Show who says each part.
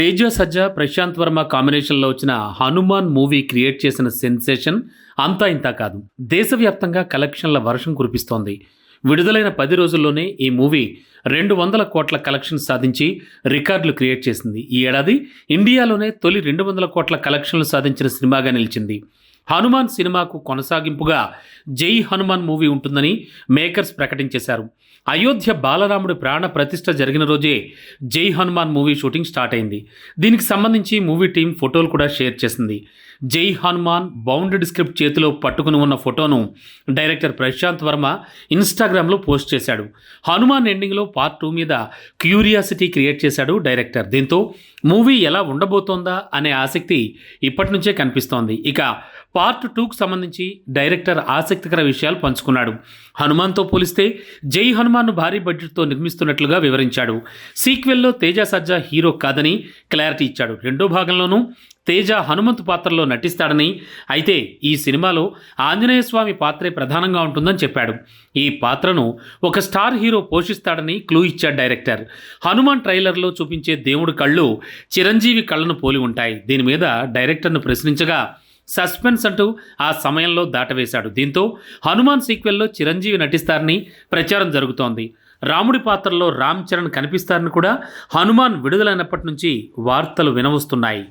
Speaker 1: తేజ సజ్జా ప్రశాంత్ వర్మ కాంబినేషన్లో వచ్చిన Hanuman movie create చేసిన సెన్సేషన్ అంతా ఇంతా కాదు. దేశవ్యాప్తంగా కలెక్షన్ల వర్షం కురిపిస్తోంది. విడుదలైన పది రోజుల్లోనే ఈ మూవీ రెండు వందల కోట్ల కలెక్షన్ సాధించి రికార్డులు క్రియేట్ చేసింది. ఈ ఏడాది ఇండియాలోనే తొలి రెండు వందల కోట్ల కలెక్షన్లు సాధించిన సినిమాగా నిలిచింది. హనుమాన్ సినిమాకు కొనసాగింపుగా జై హనుమాన్ మూవీ ఉంటుందని మేకర్స్ ప్రకటించేశారు. అయోధ్య బాలరాముడి ప్రాణ ప్రతిష్ఠ జరిగిన రోజే జై హనుమాన్ మూవీ షూటింగ్ స్టార్ట్ అయింది. దీనికి సంబంధించి మూవీ టీం ఫోటోలు కూడా షేర్ చేసింది. జై హనుమాన్ బౌండెడ్ స్క్రిప్ట్ చేతిలో పట్టుకుని ఉన్న ఫోటోను డైరెక్టర్ ప్రశాంత్ వర్మ ఇన్స్టాగ్రామ్లో పోస్ట్ చేశాడు. హనుమాన్ ఎండింగ్లో పార్ట్ టూ మీద క్యూరియాసిటీ క్రియేట్ చేశాడు డైరెక్టర్. దీంతో మూవీ ఎలా ఉండబోతోందా అనే ఆసక్తి ఇప్పటి నుంచే కనిపిస్తోంది. ఇక పార్ట్ టూకు సంబంధించి డైరెక్టర్ ఆసక్తికర విషయాలు పంచుకున్నాడు. హనుమాన్తో పోలిస్తే జై హనుమాన్ను భారీ బడ్జెట్తో నిర్మిస్తున్నట్లుగా వివరించాడు. సీక్వెల్లో తేజ సజ్జా హీరో కాదని క్లారిటీ ఇచ్చాడు. రెండో భాగంలోనూ తేజ హనుమంతు పాత్రలో నటిస్తాడని అయితే ఈ సినిమాలో ఆంజనేయ స్వామి పాత్రే ప్రధానంగా ఉంటుందని చెప్పాడు. ఈ పాత్రను ఒక స్టార్ హీరో పోషిస్తాడని క్లూ ఇచ్చాడు డైరెక్టర్. హనుమాన్ ట్రైలర్లో చూపించే దేవుడి కళ్ళు చిరంజీవి కళ్ళను పోలి ఉంటాయి. దీని మీద డైరెక్టర్ను ప్రశ్నించగా సస్పెన్స్ అంటూ ఆ సమయంలో దాటవేశాడు. దీంతో హనుమాన్ సీక్వెల్లో చిరంజీవి నటిస్తారని ప్రచారం జరుగుతోంది. రాముడి పాత్రలో రామ్ చరణ్ కనిపిస్తారని కూడా హనుమాన్ విడుదలైనప్పటి నుంచి వార్తలు వినవస్తున్నాయి.